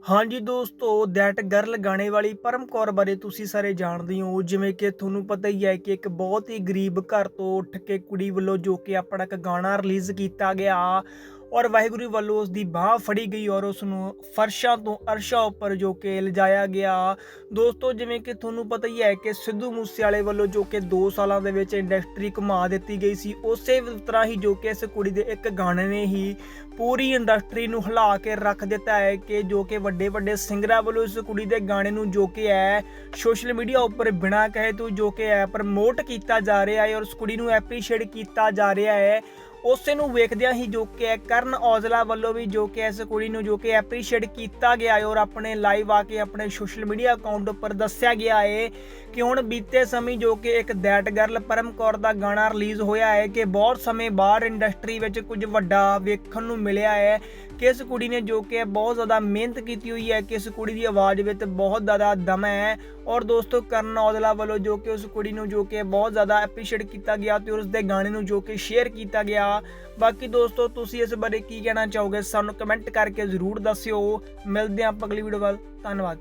ਹਾਂਜੀ ਦੋਸਤੋ that girl ਗਾਣੇ ਵਾਲੀ ਪਰਮ ਕੌਰ ਬਾਰੇ ਤੁਸੀਂ ਸਾਰੇ ਜਾਣਦੇ ਹੋ ਜਿਵੇਂ ਕਿ ਤੁਹਾਨੂੰ ਪਤਾ ਹੀ ਹੈ ਕਿ ਇੱਕ ਬਹੁਤ ਹੀ ਗਰੀਬ ਘਰ ਤੋਂ ਉੱਠ ਕੇ ਕੁੜੀ ਵੱਲੋਂ ਜੋ ਕਿ ਆਪਣਾ ਇੱਕ ਗਾਣਾ ਰਿਲੀਜ਼ ਕੀਤਾ ਗਿਆ ਔਰ ਵਾਹਿਗੁਰੂ ਵੱਲੋਂ ਉਸ ਦੀ ਬਾਹ ਫੜੀ ਗਈ ਔਰ ਉਸ ਨੂੰ ਫਰਸ਼ਾਂ ਤੋਂ ਅਰਸ਼ਾਂ ਉੱਪਰ ਜੋ ਕਿ ਲਿਜਾਇਆ ਗਿਆ। ਦੋਸਤੋ, ਜਿਵੇਂ ਕਿ ਤੁਹਾਨੂੰ ਪਤਾ ਹੀ ਹੈ ਕਿ ਸਿੱਧੂ ਮੂਸੇਵਾਲੇ ਵੱਲੋਂ ਜੋ ਕਿ 2 ਸਾਲਾਂ ਦੇ ਵਿੱਚ ਇੰਡਸਟਰੀ ਘੁਮਾ ਦਿੱਤੀ ਗਈ ਸੀ, ਉਸੇ ਤਰ੍ਹਾਂ ਹੀ ਜੋ ਕਿ ਇਸ ਕੁੜੀ ਦੇ ਇੱਕ ਗਾਣੇ ਨੇ ਹੀ ਪੂਰੀ ਇੰਡਸਟਰੀ ਨੂੰ ਹਿਲਾ ਕੇ ਰੱਖ ਦਿੱਤਾ ਹੈ ਕਿ ਜੋ ਕਿ ਵੱਡੇ ਵੱਡੇ ਸਿੰਗਰਾਂ ਵੱਲੋਂ ਇਸ ਕੁੜੀ ਦੇ ਗਾਣੇ ਨੂੰ ਜੋ ਕਿ ਹੈ ਸੋਸ਼ਲ ਮੀਡੀਆ ਉੱਪਰ ਬਿਨਾਂ ਕਹੇ ਤੋਂ ਜੋ ਕਿ ਹੈ ਪ੍ਰਮੋਟ ਕੀਤਾ ਜਾ ਰਿਹਾ ਹੈ ਔਰ ਉਸ ਕੁੜੀ ਨੂੰ ਐਪਰੀਸ਼ੀਏਟ ਕੀਤਾ ਜਾ ਰਿਹਾ ਹੈ। ਉਸੇ ਨੂੰ ਵੇਖਦਿਆਂ ਹੀ ਜੋ ਕਿ ਹੈ ਕਰਨ ਔਜਲਾ ਵੱਲੋਂ ਵੀ ਜੋ ਕਿ ਇਸ ਕੁੜੀ ਨੂੰ ਜੋ ਕਿ ਐਪਰੀਸ਼ੀਏਟ ਕੀਤਾ ਗਿਆ ਹੈ ਔਰ ਆਪਣੇ ਲਾਈਵ ਆ ਕੇ ਆਪਣੇ ਸੋਸ਼ਲ ਮੀਡੀਆ ਅਕਾਊਂਟ ਉੱਪਰ ਦੱਸਿਆ ਗਿਆ ਹੈ ਕਿ ਹੁਣ ਬੀਤੇ ਸਮੇਂ ਜੋ ਕਿ ਇੱਕ ਦੈਟ ਗਰਲ ਪਰਮ ਕੌਰ ਦਾ ਗਾਣਾ ਰਿਲੀਜ਼ ਹੋਇਆ ਹੈ ਕਿ ਬਹੁਤ ਸਮੇਂ ਬਾਅਦ ਇੰਡਸਟਰੀ ਵਿੱਚ ਕੁਝ ਵੱਡਾ ਵੇਖਣ ਨੂੰ ਮਿਲਿਆ ਹੈ ਕਿ ਇਸ ਕੁੜੀ ਨੇ ਜੋ ਕਿ ਬਹੁਤ ਜ਼ਿਆਦਾ ਮਿਹਨਤ ਕੀਤੀ ਹੋਈ ਹੈ ਕਿ ਇਸ ਕੁੜੀ ਦੀ ਆਵਾਜ਼ ਵਿੱਚ ਬਹੁਤ ਜ਼ਿਆਦਾ ਦਮ ਹੈ ਔਰ ਦੋਸਤੋ ਕਰਨ ਔਜਲਾ ਵੱਲੋਂ ਜੋ ਕਿ ਉਸ ਕੁੜੀ ਨੂੰ ਜੋ ਕਿ ਬਹੁਤ ਜ਼ਿਆਦਾ ਐਪਰੀਸ਼ੀਏਟ ਕੀਤਾ ਗਿਆ ਤੇ ਉਸ ਦੇ ਗਾਣੇ ਨੂੰ ਜੋ ਕਿ ਸ਼ੇਅਰ ਕੀਤਾ ਗਿਆ ਬਾਕੀ ਦੋਸਤੋ, ਤੁਸੀਂ ਇਸ ਬਾਰੇ ਕੀ ਕਹਿਣਾ ਚਾਹੋਗੇ ਸਾਨੂੰ ਕਮੈਂਟ ਕਰਕੇ ਜ਼ਰੂਰ ਦੱਸਿਓ। ਮਿਲਦੇ ਹਾਂ ਆਪਾਂ ਅਗਲੀ ਵੀਡੀਓ ਵੱਲ। ਧੰਨਵਾਦ।